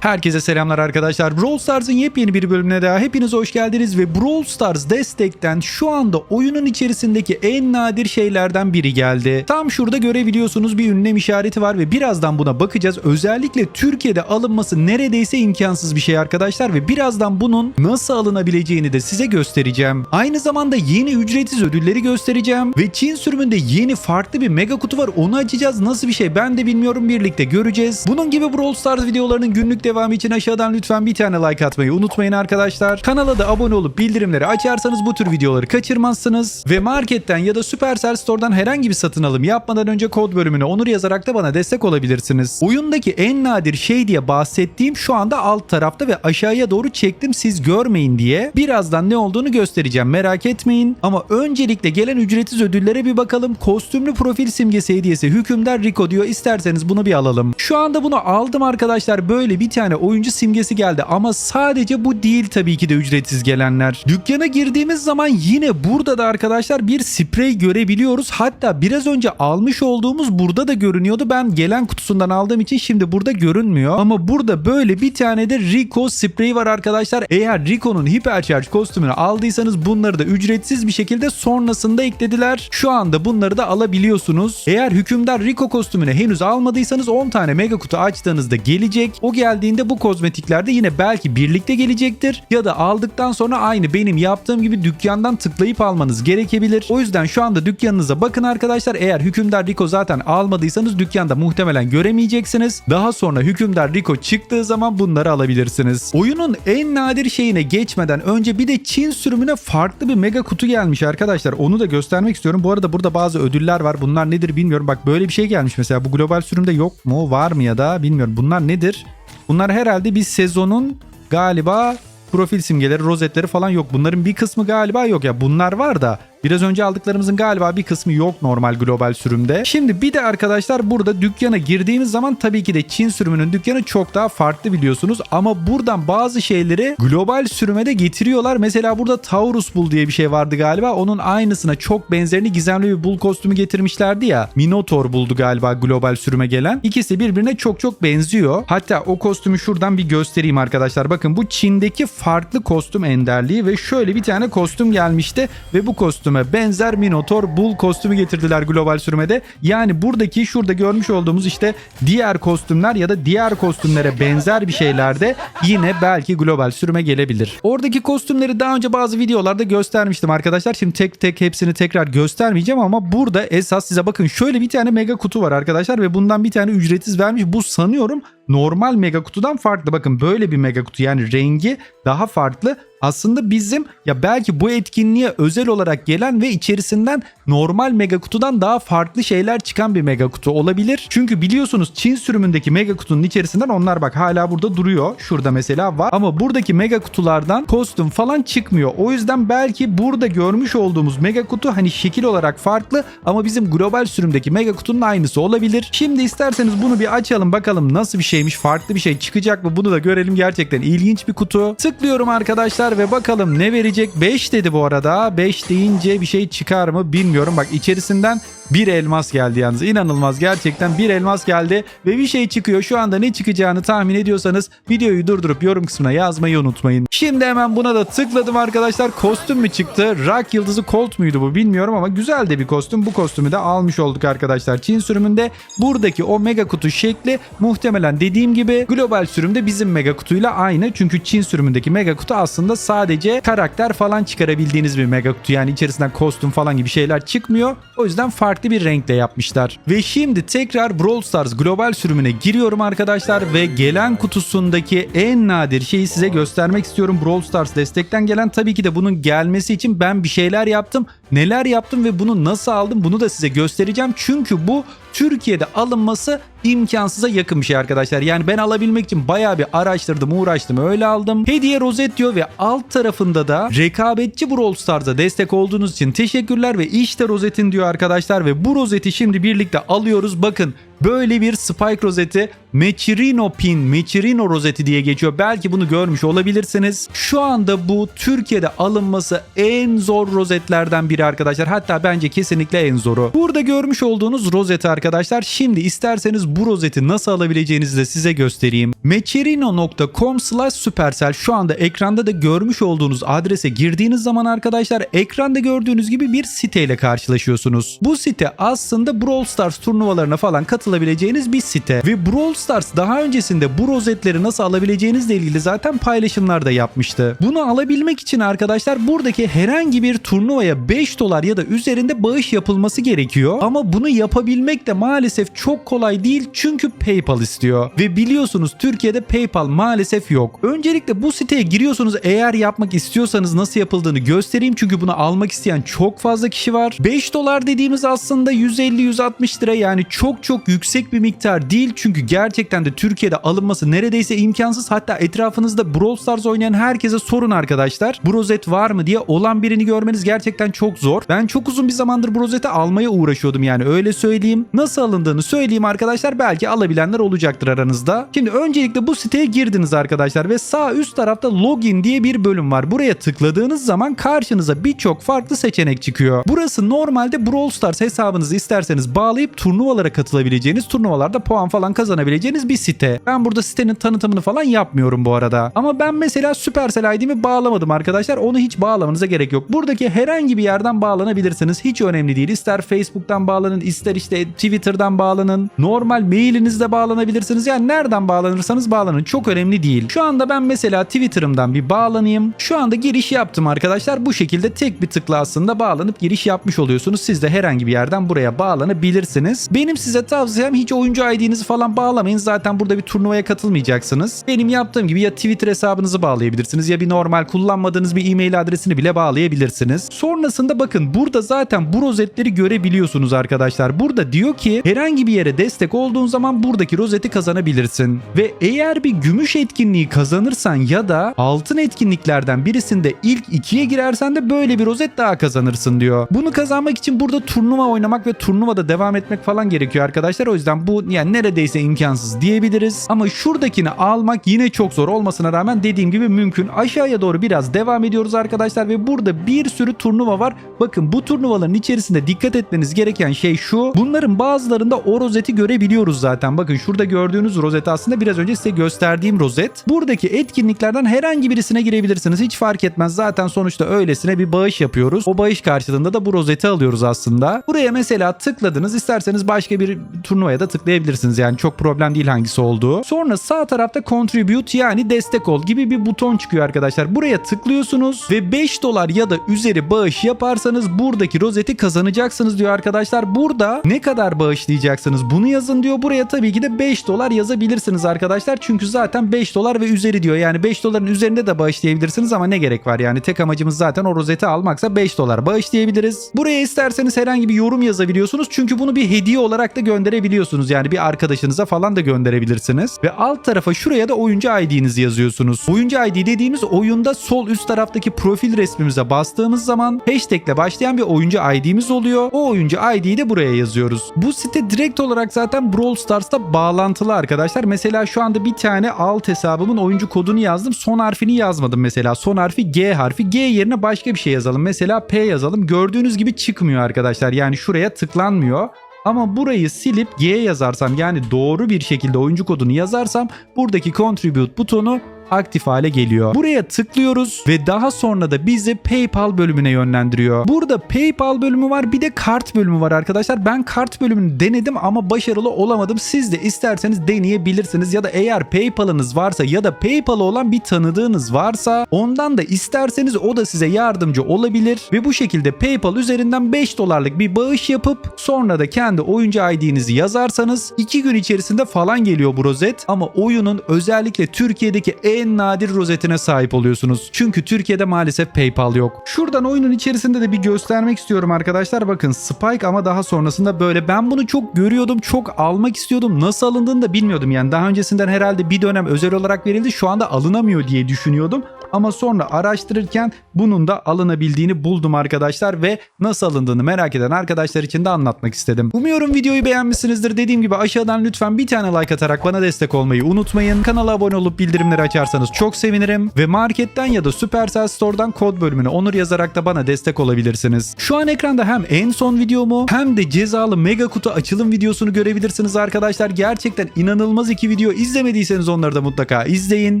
Herkese selamlar arkadaşlar. Brawl Stars'ın yepyeni bir bölümüne daha hepiniz hoş geldiniz ve Brawl Stars destekten şu anda oyunun içerisindeki en nadir şeylerden biri geldi. Tam şurada görebiliyorsunuz bir ünlem işareti var ve birazdan buna bakacağız. Özellikle Türkiye'de alınması neredeyse imkansız bir şey arkadaşlar ve birazdan bunun nasıl alınabileceğini de size göstereceğim. Aynı zamanda yeni ücretsiz ödülleri göstereceğim ve Çin sürümünde yeni farklı bir mega kutu var. Onu açacağız. Nasıl bir şey ben de bilmiyorum birlikte göreceğiz. Bunun gibi Brawl Stars videolarının günlük devamı için aşağıdan lütfen bir tane like atmayı unutmayın arkadaşlar. Kanala da abone olup bildirimleri açarsanız bu tür videoları kaçırmazsınız. Ve marketten ya da Supercell Store'dan herhangi bir satın alım yapmadan önce kod bölümüne onur yazarak da bana destek olabilirsiniz. Oyundaki en nadir şey diye bahsettiğim şu anda alt tarafta ve aşağıya doğru çektim siz görmeyin diye. Birazdan ne olduğunu göstereceğim merak etmeyin. Ama öncelikle gelen ücretsiz ödüllere bir bakalım. Kostümlü profil simgesi hediyesi hükümdar Rico diyor. İsterseniz bunu bir alalım. Şu anda bunu aldım arkadaşlar. Böyle bir tane oyuncu simgesi geldi ama sadece bu değil tabii ki de ücretsiz gelenler. Dükkana girdiğimiz zaman yine burada da arkadaşlar bir sprey görebiliyoruz. Hatta biraz önce almış olduğumuz burada da görünüyordu. Ben gelen kutusundan aldığım için şimdi burada görünmüyor. Ama burada böyle bir tane de Rico spreyi var arkadaşlar. Eğer Rico'nun hipercharge kostümünü aldıysanız bunları da ücretsiz bir şekilde sonrasında eklediler. Şu anda bunları da alabiliyorsunuz. Eğer hükümdar Rico kostümünü henüz almadıysanız 10 tane mega kutu açtığınızda gelecek. O geldiğinde bu kozmetikler de yine belki birlikte gelecektir. Ya da aldıktan sonra aynı benim yaptığım gibi dükkandan tıklayıp almanız gerekebilir. O yüzden şu anda dükkanınıza bakın arkadaşlar. Eğer hükümdar Rico zaten almadıysanız dükkanda muhtemelen göremeyeceksiniz. Daha sonra hükümdar Rico çıktığı zaman bunları alabilirsiniz. Oyunun en nadir şeyine geçmeden önce bir de Çin sürümüne farklı bir mega kutu gelmiş arkadaşlar. Onu da göstermek istiyorum. Bu arada burada bazı ödüller var. Bunlar nedir bilmiyorum. Bak böyle bir şey gelmiş mesela. Bu global sürümde yok mu? Var mı ya da bilmiyorum. Bunlar nedir? Bunlar herhalde bir sezonun galiba profil simgeleri, rozetleri falan yok. Bunların bir kısmı galiba yok ya. Bunlar var da Biraz önce aldıklarımızın galiba bir kısmı yok normal global sürümde. Şimdi bir de arkadaşlar burada dükkana girdiğimiz zaman tabii ki de Çin sürümünün dükkanı çok daha farklı biliyorsunuz. Ama buradan bazı şeyleri global sürüme de getiriyorlar. Mesela burada Taurus Bull diye bir şey vardı galiba. Onun aynısına çok benzerini gizemli bir Bull kostümü getirmişlerdi ya. Minotaur buldu galiba global sürüme gelen. İkisi birbirine çok çok benziyor. Hatta o kostümü şuradan bir göstereyim arkadaşlar. Bakın bu Çin'deki farklı kostüm enderliği ve şöyle bir tane kostüm gelmişti ve bu kostüm kostüme benzer Minotaur Bull kostümü getirdiler global sürümede. Yani buradaki şurada görmüş olduğumuz işte diğer kostümler ya da diğer kostümlere benzer bir şeyler de yine belki global sürüme gelebilir. Oradaki kostümleri daha önce bazı videolarda göstermiştim arkadaşlar. Şimdi tek tek hepsini tekrar göstermeyeceğim ama burada esas size bakın şöyle bir tane mega kutu var arkadaşlar ve bundan bir tane ücretsiz vermiş. Bu sanıyorum normal mega kutudan farklı. Bakın böyle bir mega kutu yani rengi daha farklı. Aslında bizim ya belki bu etkinliğe özel olarak gelen ve içerisinden normal mega kutudan daha farklı şeyler çıkan bir mega kutu olabilir. Çünkü biliyorsunuz Çin sürümündeki mega kutunun içerisinden onlar bak hala burada duruyor. Şurada mesela var. Ama buradaki mega kutulardan kostüm falan çıkmıyor. O yüzden belki burada görmüş olduğumuz mega kutu hani şekil olarak farklı ama bizim global sürümdeki mega kutunun aynısı olabilir. Şimdi isterseniz bunu bir açalım bakalım nasıl bir şeymiş. Farklı bir şey çıkacak mı? Bunu da görelim. Gerçekten ilginç bir kutu. Tıklıyorum arkadaşlar ve bakalım ne verecek? 5 dedi bu arada. 5 deyince bir şey çıkar mı bilmiyorum. Bak içerisinden bir elmas geldi yalnız. İnanılmaz gerçekten bir elmas geldi ve bir şey çıkıyor. Şu anda ne çıkacağını tahmin ediyorsanız videoyu durdurup yorum kısmına yazmayı unutmayın. Şimdi hemen buna da tıkladım arkadaşlar. Kostüm mü çıktı? Rock yıldızı Colt muydu bu bilmiyorum ama güzel de bir kostüm. Bu kostümü de almış olduk arkadaşlar. Çin sürümünde buradaki o mega kutu şekli muhtemelen dediğim gibi global sürümde bizim mega kutuyla aynı. Çünkü Çin sürümündeki mega kutu aslında sadece karakter falan çıkarabildiğiniz bir mega kutu. Yani içerisinden kostüm falan gibi şeyler çıkmıyor. O yüzden farklı bir renkle yapmışlar. Ve şimdi tekrar Brawl Stars global sürümüne giriyorum arkadaşlar ve gelen kutusundaki en nadir şeyi size göstermek istiyorum. Brawl Stars destekten gelen tabii ki de bunun gelmesi için ben bir şeyler yaptım. Neler yaptım ve bunu nasıl aldım bunu da size göstereceğim. Çünkü bu Türkiye'de alınması imkansıza yakın bir şey arkadaşlar. Yani ben alabilmek için bayağı bir araştırdım, uğraştım, öyle aldım. Hediye rozet diyor ve alt tarafında da rekabetçi Brawl Stars'a destek olduğunuz için teşekkürler ve işte rozetin diyor arkadaşlar ve bu rozeti şimdi birlikte alıyoruz. Bakın böyle bir Spike rozeti Mechirino Pin, Mechirino rozeti diye geçiyor. Belki bunu görmüş olabilirsiniz. Şu anda bu Türkiye'de alınması en zor rozetlerden biri arkadaşlar. Hatta bence kesinlikle en zoru. Burada görmüş olduğunuz rozeti arkadaşlar. Şimdi isterseniz bu rozeti nasıl alabileceğinizi de size göstereyim. Mecherino.com slash Supercell şu anda ekranda da görmüş olduğunuz adrese girdiğiniz zaman arkadaşlar ekranda gördüğünüz gibi bir siteyle karşılaşıyorsunuz. Bu site aslında Brawl Stars turnuvalarına falan katılabileceğiniz bir site. Ve Brawl Stars daha öncesinde bu rozetleri nasıl alabileceğinizle ilgili zaten paylaşımlar da yapmıştı. Bunu alabilmek için arkadaşlar buradaki herhangi bir turnuvaya 5 dolar ya da üzerinde bağış yapılması gerekiyor. Ama bunu yapabilmek de maalesef çok kolay değil çünkü PayPal istiyor. Ve biliyorsunuz Türkiye'de PayPal maalesef yok. Öncelikle bu siteye giriyorsunuz eğer yapmak istiyorsanız nasıl yapıldığını göstereyim çünkü bunu almak isteyen çok fazla kişi var. 5 dolar dediğimiz aslında 150-160 lira yani çok çok yüksek bir miktar değil çünkü gerçekten de Türkiye'de alınması neredeyse imkansız. Hatta etrafınızda Brawl Stars oynayan herkese sorun arkadaşlar. Bu rozet var mı diye olan birini görmeniz gerçekten çok zor. Ben çok uzun bir zamandır bu rozeti almaya uğraşıyordum yani öyle söyleyeyim. Nasıl alındığını söyleyeyim arkadaşlar belki alabilenler olacaktır aranızda. Şimdi öncelikle bu siteye girdiniz arkadaşlar ve sağ üst tarafta login diye bir bölüm var. Buraya tıkladığınız zaman karşınıza birçok farklı seçenek çıkıyor. Burası normalde Brawl Stars hesabınızı isterseniz bağlayıp turnuvalara katılabileceğiniz, turnuvalarda puan falan kazanabileceğiniz bir site. Ben burada sitenin tanıtımını falan yapmıyorum bu arada. Ama ben mesela Supercell ID'mi bağlamadım arkadaşlar. Onu hiç bağlamanıza gerek yok. Buradaki herhangi bir yerden bağlanabilirsiniz. Hiç önemli değil. İster Facebook'tan bağlanın, ister işte Twitter'dan bağlanın. Normal mailinizle bağlanabilirsiniz. Yani nereden bağlanırsanız bağlanın. Çok önemli değil. Şu anda ben mesela Twitter'ımdan bir bağlanayım. Şu anda giriş yaptım arkadaşlar. Bu şekilde tek bir tıkla aslında bağlanıp giriş yapmış oluyorsunuz. Siz de herhangi bir yerden buraya bağlanabilirsiniz. Benim size tavsiyem hiç oyuncu ID'nizi falan bağlamayın. Zaten burada bir turnuvaya katılmayacaksınız. Benim yaptığım gibi ya Twitter hesabınızı bağlayabilirsiniz ya bir normal kullanmadığınız bir e-mail adresini bile bağlayabilirsiniz. Sonrasında bakın burada zaten bu rozetleri görebiliyorsunuz arkadaşlar. Burada diyor ki herhangi bir yere destek olduğun zaman buradaki rozeti kazanabilirsin. Ve eğer bir gümüş etkinliği kazanırsan ya da altın etkinliklerden birisinde ilk ikiye girersen de böyle bir rozet daha kazanırsın diyor. Bunu kazanmak için burada turnuva oynamak ve turnuvada devam etmek falan gerekiyor arkadaşlar. O yüzden bu yani neredeyse imkansız diyebiliriz. Ama şuradakini almak yine çok zor olmasına rağmen dediğim gibi mümkün. Aşağıya doğru biraz devam ediyoruz arkadaşlar ve burada bir sürü turnuva var. Bakın bu turnuvaların içerisinde dikkat etmeniz gereken şey şu. Bunların bazılarında o rozeti görebiliyoruz zaten. Bakın şurada gördüğünüz rozet aslında biraz önce size gösterdiğim rozet. Buradaki etkinliklerden herhangi birisine girebilirsiniz. Hiç fark etmez. Zaten sonuçta öylesine bir bağış yapıyoruz. O bağış karşılığında da bu rozeti alıyoruz aslında. Buraya mesela tıkladınız. İsterseniz başka bir turnuvaya da tıklayabilirsiniz. Yani çok problem değil hangisi olduğu. Sonra sağ tarafta contribute yani destek ol gibi bir buton çıkıyor arkadaşlar. Buraya tıklıyorsunuz ve 5 dolar ya da üzeri bağış yaparsanız buradaki rozeti kazanacaksınız diyor arkadaşlar. Burada ne kadar bağışlayacaksınız bunu yazın diyor. Buraya tabii ki de 5 dolar yazabilirsiniz arkadaşlar. Çünkü zaten 5 dolar ve üzeri diyor. Yani 5 doların üzerinde de bağışlayabilirsiniz ama ne gerek var yani tek amacımız zaten o rozeti almaksa 5 dolar bağışlayabiliriz. Buraya isterseniz herhangi bir yorum yazabiliyorsunuz. Çünkü bunu bir hediye olarak da gönderebiliyorsunuz. Yani bir arkadaşınıza falan da gönderebilirsiniz. Ve alt tarafa şuraya da oyuncu ID'nizi yazıyorsunuz. Oyuncu ID dediğimiz oyunda sol üst taraftaki profil resmimize bastığımız zaman hashtag ile başlayan bir oyuncu ID'miz oluyor. O oyuncu ID'yi de buraya yazıyoruz. Bu site direkt olarak zaten Brawl Stars'ta bağlantılı arkadaşlar. Mesela şu anda bir tane alt hesabımın oyuncu kodunu yazdım. Son harfini yazmadım mesela. Son harfi G harfi. G yerine başka bir şey yazalım. Mesela P yazalım. Gördüğünüz gibi çıkmıyor arkadaşlar. Yani şuraya tıklanmıyor. Ama burayı silip G yazarsam yani doğru bir şekilde oyuncu kodunu yazarsam buradaki contribute butonu aktif hale geliyor. Buraya tıklıyoruz ve daha sonra da bizi PayPal bölümüne yönlendiriyor. Burada PayPal bölümü var bir de kart bölümü var arkadaşlar. Ben kart bölümünü denedim ama başarılı olamadım. Siz de isterseniz deneyebilirsiniz ya da eğer PayPal'ınız varsa ya da PayPal'ı olan bir tanıdığınız varsa ondan da isterseniz o da size yardımcı olabilir ve bu şekilde PayPal üzerinden 5 dolarlık bir bağış yapıp sonra da kendi oyuncu ID'nizi yazarsanız 2 gün içerisinde falan geliyor bu rozet ama oyunun özellikle Türkiye'deki en nadir rozetine sahip oluyorsunuz. Çünkü Türkiye'de maalesef PayPal yok. Şuradan oyunun içerisinde de bir göstermek istiyorum arkadaşlar. Bakın Spike ama daha sonrasında böyle ben bunu çok görüyordum. Çok almak istiyordum. Nasıl alındığını da bilmiyordum. Yani daha öncesinden herhalde bir dönem özel olarak verildi. Şu anda alınamıyor diye düşünüyordum. Ama sonra araştırırken bunun da alınabildiğini buldum arkadaşlar ve nasıl alındığını merak eden arkadaşlar için de anlatmak istedim. Umuyorum videoyu beğenmişsinizdir. Dediğim gibi aşağıdan lütfen bir tane like atarak bana destek olmayı unutmayın. Kanala abone olup bildirimleri açarsanız çok sevinirim. Ve marketten ya da Supercell Store'dan kod bölümüne onur yazarak da bana destek olabilirsiniz. Şu an ekranda hem en son videomu hem de cezalı mega kutu açılım videosunu görebilirsiniz arkadaşlar. Gerçekten inanılmaz iki video izlemediyseniz onları da mutlaka izleyin.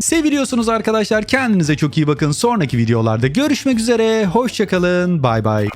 Seviliyorsunuz arkadaşlar. Kendinize çok iyi bakın. Sonraki videolarda görüşmek üzere. Hoşçakalın. Bay bay.